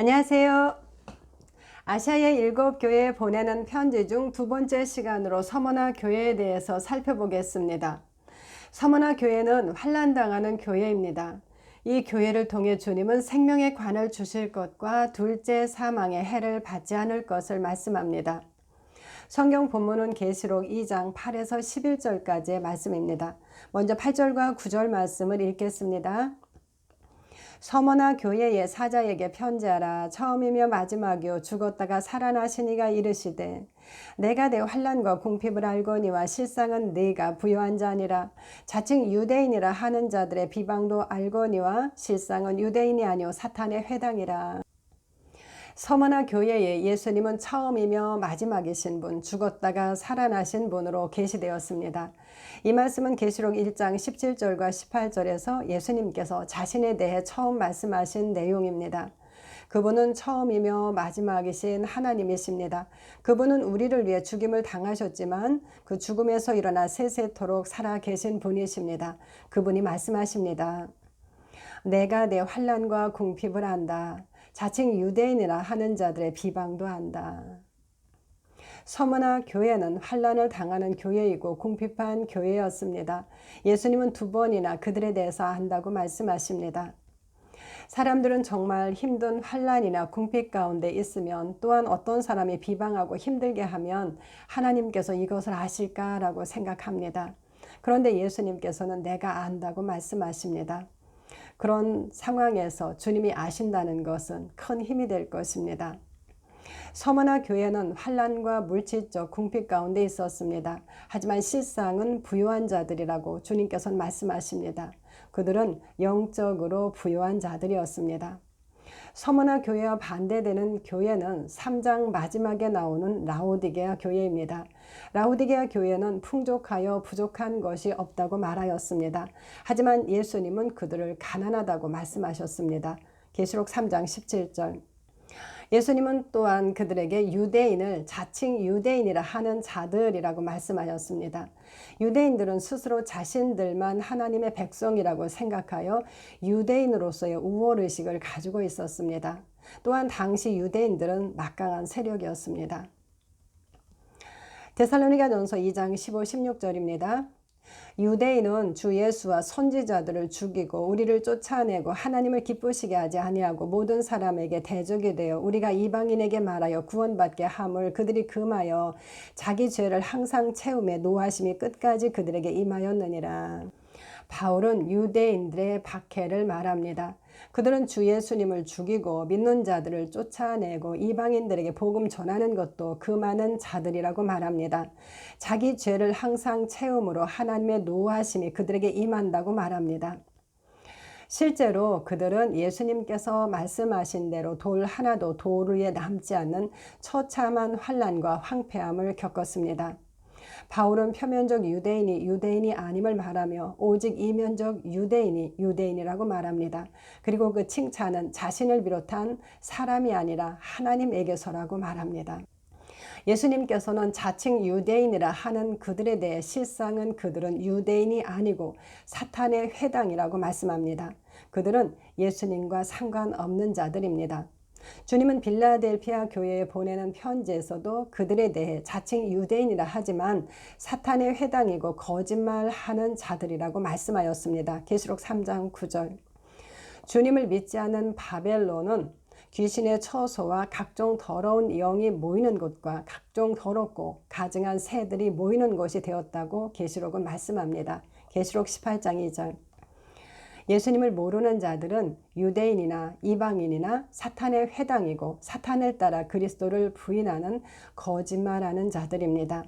안녕하세요. 아시아의 일곱 교회에 보내는 편지 중 두 번째 시간으로 서머나 교회에 대해서 살펴보겠습니다. 서머나 교회는 환란당하는 교회입니다. 이 교회를 통해 주님은 생명의 관을 주실 것과 둘째 사망의 해를 받지 않을 것을 말씀합니다. 성경 본문은 계시록 2장 8에서 11절까지의 말씀입니다. 먼저 8절과 9절 말씀을 읽겠습니다. 서머나 교회의 사자에게 편지하라. 처음이며 마지막이요. 죽었다가 살아나신 이가 이르시되 내가 내 환란과 궁핍을 알거니와 실상은 네가 부요한 자니라. 자칭 유대인이라 하는 자들의 비방도 알거니와 실상은 유대인이 아니요 사탄의 회당이라. 서머나 교회에 예수님은 처음이며 마지막이신 분, 죽었다가 살아나신 분으로 계시되었습니다. 이 말씀은 계시록 1장 17절과 18절에서 예수님께서 자신에 대해 처음 말씀하신 내용입니다. 그분은 처음이며 마지막이신 하나님이십니다. 그분은 우리를 위해 죽임을 당하셨지만 그 죽음에서 일어나 세세토록 살아 계신 분이십니다. 그분이 말씀하십니다. 내가 내 환란과 궁핍을 안다. 자칭 유대인이라 하는 자들의 비방도 한다. 서머나 교회는 환란을 당하는 교회이고 궁핍한 교회였습니다. 예수님은 두 번이나 그들에 대해서 한다고 말씀하십니다. 사람들은 정말 힘든 환란이나 궁핍 가운데 있으면 또한 어떤 사람이 비방하고 힘들게 하면 하나님께서 이것을 아실까라고 생각합니다. 그런데 예수님께서는 내가 안다고 말씀하십니다. 그런 상황에서 주님이 아신다는 것은 큰 힘이 될 것입니다. 서머나 교회는 환란과 물질적 궁핍 가운데 있었습니다. 하지만 실상은 부유한 자들이라고 주님께서는 말씀하십니다. 그들은 영적으로 부유한 자들이었습니다. 서머나 교회와 반대되는 교회는 3장 마지막에 나오는 라오디게아 교회입니다. 라오디게아 교회는 풍족하여 부족한 것이 없다고 말하였습니다. 하지만 예수님은 그들을 가난하다고 말씀하셨습니다. 계시록 3장 17절. 예수님은 또한 그들에게 유대인을 자칭 유대인이라 하는 자들이라고 말씀하셨습니다. 유대인들은 스스로 자신들만 하나님의 백성이라고 생각하여 유대인으로서의 우월의식을 가지고 있었습니다. 또한 당시 유대인들은 막강한 세력이었습니다. 데살로니가 전서 2장 15, 16절입니다. 유대인은 주 예수와 선지자들을 죽이고 우리를 쫓아내고 하나님을 기쁘시게 하지 아니하고 모든 사람에게 대적이 되어 우리가 이방인에게 말하여 구원받게 함을 그들이 금하여 자기 죄를 항상 채움에 노하심이 끝까지 그들에게 임하였느니라. 바울은 유대인들의 박해를 말합니다. 그들은 주 예수님을 죽이고 믿는 자들을 쫓아내고 이방인들에게 복음 전하는 것도 그 많은 자들이라고 말합니다. 자기 죄를 항상 채움으로 하나님의 노하심이 그들에게 임한다고 말합니다. 실제로 그들은 예수님께서 말씀하신 대로 돌 하나도 돌 위에 남지 않는 처참한 환란과 황폐함을 겪었습니다. 바울은 표면적 유대인이 유대인이 아님을 말하며 오직 이면적 유대인이 유대인이라고 말합니다. 그리고 그 칭찬은 자신을 비롯한 사람이 아니라 하나님에게서라고 말합니다. 예수님께서는 자칭 유대인이라 하는 그들에 대해 실상은 그들은 유대인이 아니고 사탄의 회당이라고 말씀합니다. 그들은 예수님과 상관없는 자들입니다. 주님은 빌라델피아 교회에 보내는 편지에서도 그들에 대해 자칭 유대인이라 하지만 사탄의 회당이고 거짓말하는 자들이라고 말씀하였습니다. 계시록 3장 9절. 주님을 믿지 않는 바벨론은 귀신의 처소와 각종 더러운 영이 모이는 곳과 각종 더럽고 가증한 새들이 모이는 곳이 되었다고 계시록은 말씀합니다. 계시록 18장 2절. 예수님을 모르는 자들은 유대인이나 이방인이나 사탄의 회당이고 사탄을 따라 그리스도를 부인하는 거짓말하는 자들입니다.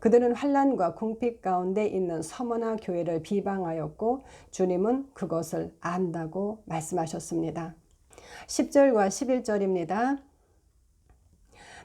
그들은 환란과 궁핍 가운데 있는 서머나 교회를 비방하였고 주님은 그것을 안다고 말씀하셨습니다. 10절과 11절입니다.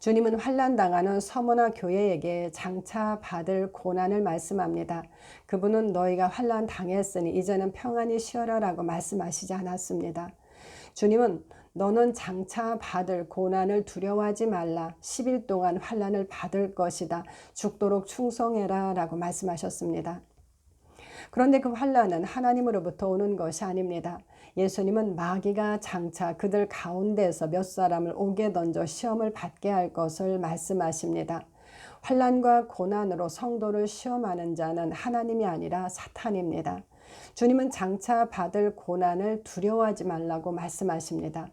주님은 환란 당하는 서머나 교회에게 장차 받을 고난을 말씀합니다. 그분은 너희가 환란 당했으니 이제는 평안히 쉬어라라고 말씀하시지 않았습니다. 주님은 너는 장차 받을 고난을 두려워하지 말라. 10일 동안 환란을 받을 것이다. 죽도록 충성해라 라고 말씀하셨습니다. 그런데 그 환란은 하나님으로부터 오는 것이 아닙니다. 예수님은 마귀가 장차 그들 가운데서 몇 사람을 옥에 던져 시험을 받게 할 것을 말씀하십니다. 환란과 고난으로 성도를 시험하는 자는 하나님이 아니라 사탄입니다. 주님은 장차 받을 고난을 두려워하지 말라고 말씀하십니다.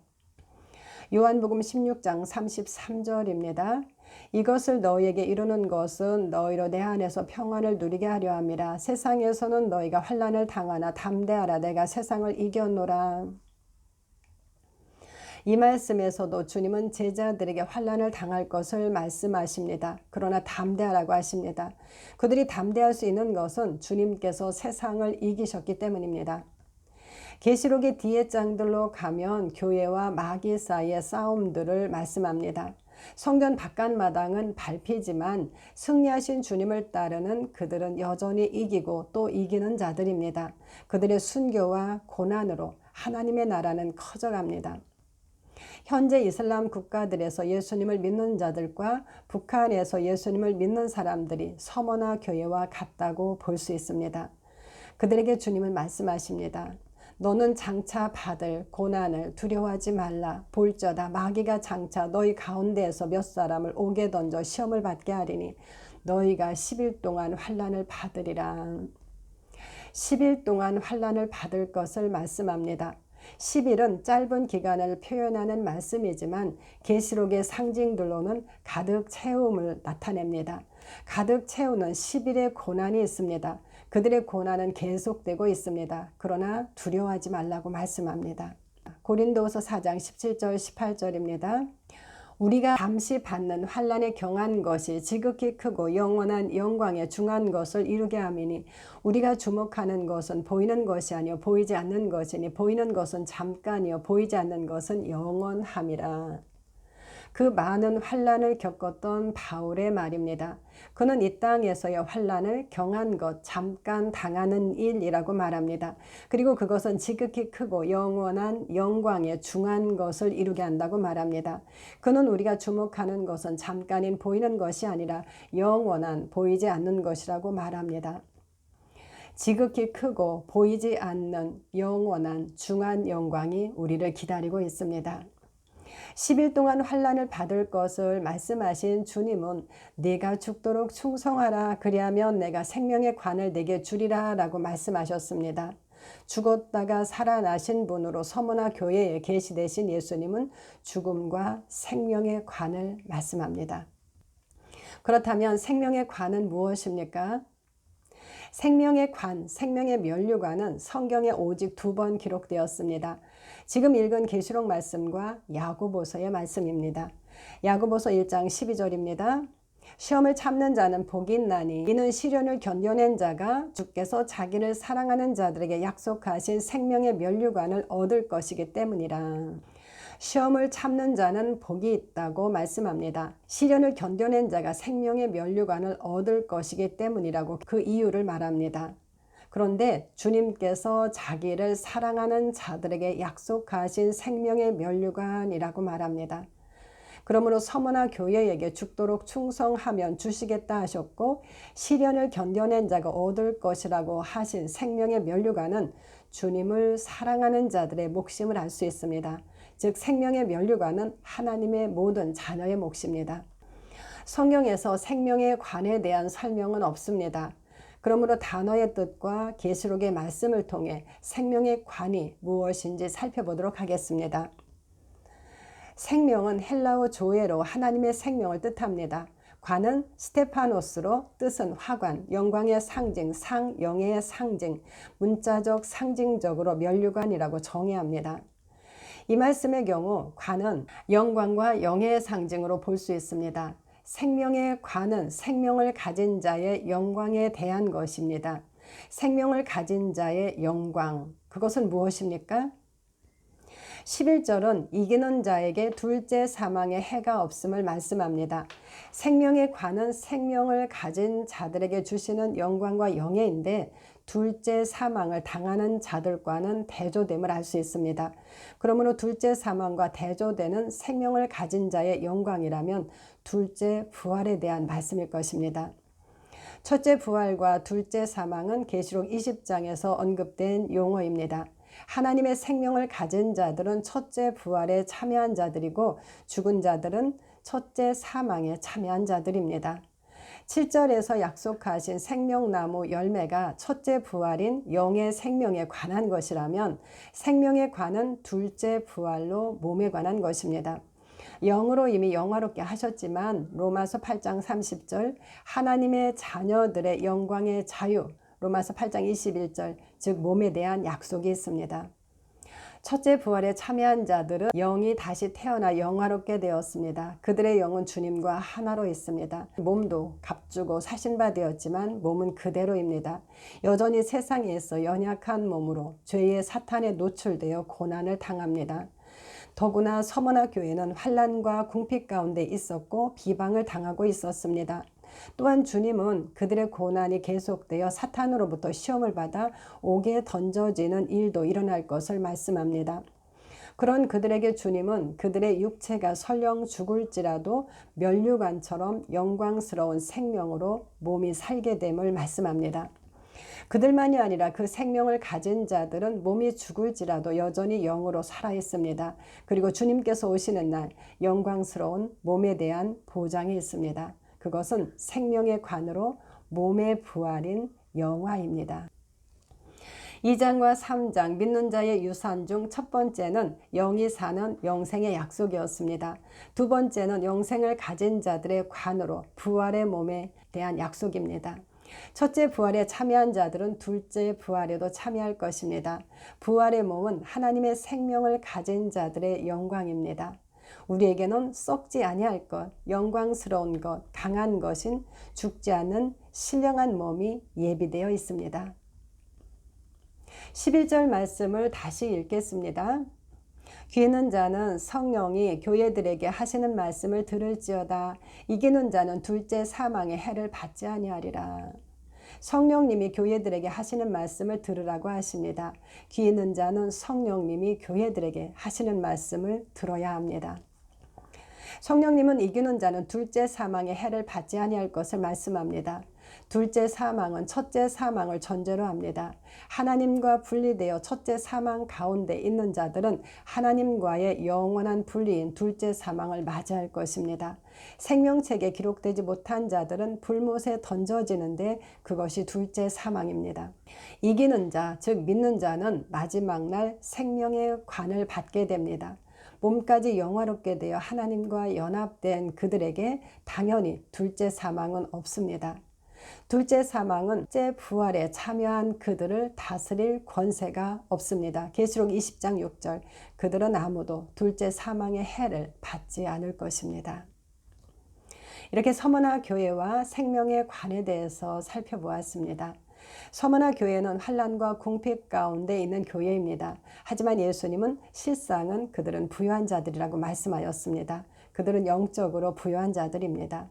요한복음 16장 33절입니다. 이것을 너희에게 이루는 것은 너희로 내 안에서 평안을 누리게 하려 함이라. 세상에서는 너희가 환난을 당하나 담대하라. 내가 세상을 이겨노라. 이 말씀에서도 주님은 제자들에게 환란을 당할 것을 말씀하십니다. 그러나 담대하라고 하십니다. 그들이 담대할 수 있는 것은 주님께서 세상을 이기셨기 때문입니다. 계시록의 뒤에 장들로 가면 교회와 마귀 사이의 싸움들을 말씀합니다. 성전 바깥 마당은 밟히지만 승리하신 주님을 따르는 그들은 여전히 이기고 또 이기는 자들입니다. 그들의 순교와 고난으로 하나님의 나라는 커져갑니다. 현재 이슬람 국가들에서 예수님을 믿는 자들과 북한에서 예수님을 믿는 사람들이 서머나 교회와 같다고 볼 수 있습니다. 그들에게 주님은 말씀하십니다. 너는 장차 받을 고난을 두려워하지 말라. 볼저다 마귀가 장차 너희 가운데에서 몇 사람을 옥에 던져 시험을 받게 하리니 너희가 10일 동안 환란을 받으리라. 10일 동안 환란을 받을 것을 말씀합니다. 10일은 짧은 기간을 표현하는 말씀이지만 계시록의 상징들로는 가득 채움을 나타냅니다. 가득 채우는 10일의 고난이 있습니다. 그들의 고난은 계속되고 있습니다. 그러나 두려워하지 말라고 말씀합니다. 고린도서 4장 17절 18절입니다. 우리가 잠시 받는 환란에 경한 것이 지극히 크고 영원한 영광에 중한 것을 이루게 함이니 우리가 주목하는 것은 보이는 것이 아니요 보이지 않는 것이니 보이는 것은 잠깐이요 보이지 않는 것은 영원함이라. 그 많은 환란을 겪었던 바울의 말입니다. 그는 이 땅에서의 환란을 경한 것, 잠깐 당하는 일이라고 말합니다. 그리고 그것은 지극히 크고 영원한 영광에 중한 것을 이루게 한다고 말합니다. 그는 우리가 주목하는 것은 잠깐인 보이는 것이 아니라 영원한 보이지 않는 것이라고 말합니다. 지극히 크고 보이지 않는 영원한 중한 영광이 우리를 기다리고 있습니다. 10일 동안 환란을 받을 것을 말씀하신 주님은 네가 죽도록 충성하라 그리하면 내가 생명의 관을 내게 주리라 라고 말씀하셨습니다. 죽었다가 살아나신 분으로 서머나 교회에 계시되신 예수님은 죽음과 생명의 관을 말씀합니다. 그렇다면 생명의 관은 무엇입니까? 생명의 관, 생명의 면류관은 성경에 오직 두 번 기록되었습니다. 지금 읽은 계시록 말씀과 야고보서의 말씀입니다. 야고보서 1장 12절입니다. 시험을 참는 자는 복이 있나니 이는 시련을 견뎌낸 자가 주께서 자기를 사랑하는 자들에게 약속하신 생명의 면류관을 얻을 것이기 때문이라. 시험을 참는 자는 복이 있다고 말씀합니다. 시련을 견뎌낸 자가 생명의 면류관을 얻을 것이기 때문이라고 그 이유를 말합니다. 그런데 주님께서 자기를 사랑하는 자들에게 약속하신 생명의 면류관이라고 말합니다. 그러므로 서머나 교회에게 죽도록 충성하면 주시겠다 하셨고 시련을 견뎌낸 자가 얻을 것이라고 하신 생명의 면류관은 주님을 사랑하는 자들의 목심을 알 수 있습니다. 즉 생명의 면류관은 하나님의 모든 자녀의 몫입니다. 성경에서 생명의 관에 대한 설명은 없습니다. 그러므로 단어의 뜻과 계시록의 말씀을 통해 생명의 관이 무엇인지 살펴보도록 하겠습니다. 생명은 헬라어 조에로 하나님의 생명을 뜻합니다. 관은 스테파노스로 뜻은 화관, 영광의 상징, 상, 영예의 상징, 문자적 상징적으로 면류관이라고 정의합니다. 이 말씀의 경우 관은 영광과 영예의 상징으로 볼 수 있습니다. 생명의 관은 생명을 가진 자의 영광에 대한 것입니다. 생명을 가진 자의 영광, 그것은 무엇입니까? 11절은 이기는 자에게 둘째 사망의 해가 없음을 말씀합니다. 생명의 관은 생명을 가진 자들에게 주시는 영광과 영예인데 둘째 사망을 당하는 자들과는 대조됨을 알 수 있습니다. 그러므로 둘째 사망과 대조되는 생명을 가진 자의 영광이라면 둘째 부활에 대한 말씀일 것입니다. 첫째 부활과 둘째 사망은 계시록 20장에서 언급된 용어입니다. 하나님의 생명을 가진 자들은 첫째 부활에 참여한 자들이고 죽은 자들은 첫째 사망에 참여한 자들입니다. 7절에서 약속하신 생명나무 열매가 첫째 부활인 영의 생명에 관한 것이라면 생명에 관한 둘째 부활로 몸에 관한 것입니다. 영으로 이미 영화롭게 하셨지만 로마서 8장 30절 하나님의 자녀들의 영광의 자유 로마서 8장 21절 즉 몸에 대한 약속이 있습니다. 첫째 부활에 참여한 자들은 영이 다시 태어나 영화롭게 되었습니다. 그들의 영은 주님과 하나로 있습니다. 몸도 값주고 사신바 되었지만 몸은 그대로입니다. 여전히 세상에서 연약한 몸으로 죄의 사탄에 노출되어 고난을 당합니다. 더구나 서머나 교회는 환란과 궁핍 가운데 있었고 비방을 당하고 있었습니다. 또한 주님은 그들의 고난이 계속되어 사탄으로부터 시험을 받아 옥에 던져지는 일도 일어날 것을 말씀합니다. 그런 그들에게 주님은 그들의 육체가 설령 죽을지라도 멸류관처럼 영광스러운 생명으로 몸이 살게 됨을 말씀합니다. 그들만이 아니라 그 생명을 가진 자들은 몸이 죽을지라도 여전히 영으로 살아 있습니다. 그리고 주님께서 오시는 날 영광스러운 몸에 대한 보장이 있습니다. 그것은 생명의 관으로 몸의 부활인 영화입니다. 2장과 3장 믿는 자의 유산 중 첫 번째는 영이 사는 영생의 약속이었습니다. 두 번째는 영생을 가진 자들의 관으로 부활의 몸에 대한 약속입니다. 첫째 부활에 참여한 자들은 둘째 부활에도 참여할 것입니다. 부활의 몸은 하나님의 생명을 가진 자들의 영광입니다. 우리에게는 썩지 아니할 것, 영광스러운 것, 강한 것인 죽지 않는 신령한 몸이 예비되어 있습니다. 11절 말씀을 다시 읽겠습니다. 귀는 자는 성령이 교회들에게 하시는 말씀을 들을지어다. 이기는 자는 둘째 사망의 해를 받지 아니하리라. 성령님이 교회들에게 하시는 말씀을 들으라고 하십니다. 귀 있는 자는 성령님이 교회들에게 하시는 말씀을 들어야 합니다. 성령님은 이기는 자는 둘째 사망의 해를 받지 아니할 것을 말씀합니다. 둘째 사망은 첫째 사망을 전제로 합니다. 하나님과 분리되어 첫째 사망 가운데 있는 자들은 하나님과의 영원한 분리인 둘째 사망을 맞이할 것입니다. 생명책에 기록되지 못한 자들은 불못에 던져지는데 그것이 둘째 사망입니다. 이기는 자, 즉 믿는 자는 마지막 날 생명의 관을 받게 됩니다. 몸까지 영화롭게 되어 하나님과 연합된 그들에게 당연히 둘째 사망은 없습니다. 둘째 사망은 째 부활에 참여한 그들을 다스릴 권세가 없습니다. 계시록 20장 6절 그들은 아무도 둘째 사망의 해를 받지 않을 것입니다. 이렇게 서머나 교회와 생명의 관에 대해서 살펴보았습니다. 서머나 교회는 환란과 궁핍 가운데 있는 교회입니다. 하지만 예수님은 실상은 그들은 부유한 자들이라고 말씀하였습니다. 그들은 영적으로 부유한 자들입니다.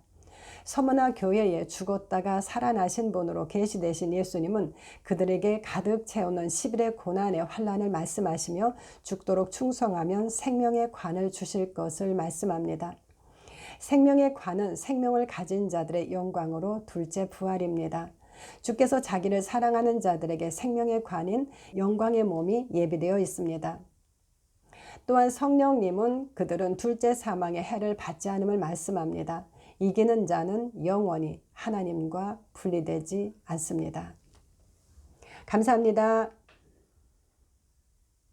서머나 교회에 죽었다가 살아나신 분으로 계시되신 예수님은 그들에게 가득 채우는 10일의 고난의 환란을 말씀하시며 죽도록 충성하면 생명의 관을 주실 것을 말씀합니다. 생명의 관은 생명을 가진 자들의 영광으로 둘째 부활입니다. 주께서 자기를 사랑하는 자들에게 생명의 관인 영광의 몸이 예비되어 있습니다. 또한 성령님은 그들은 둘째 사망의 해를 받지 않음을 말씀합니다. 이기는 자는 영원히 하나님과 분리되지 않습니다. 감사합니다.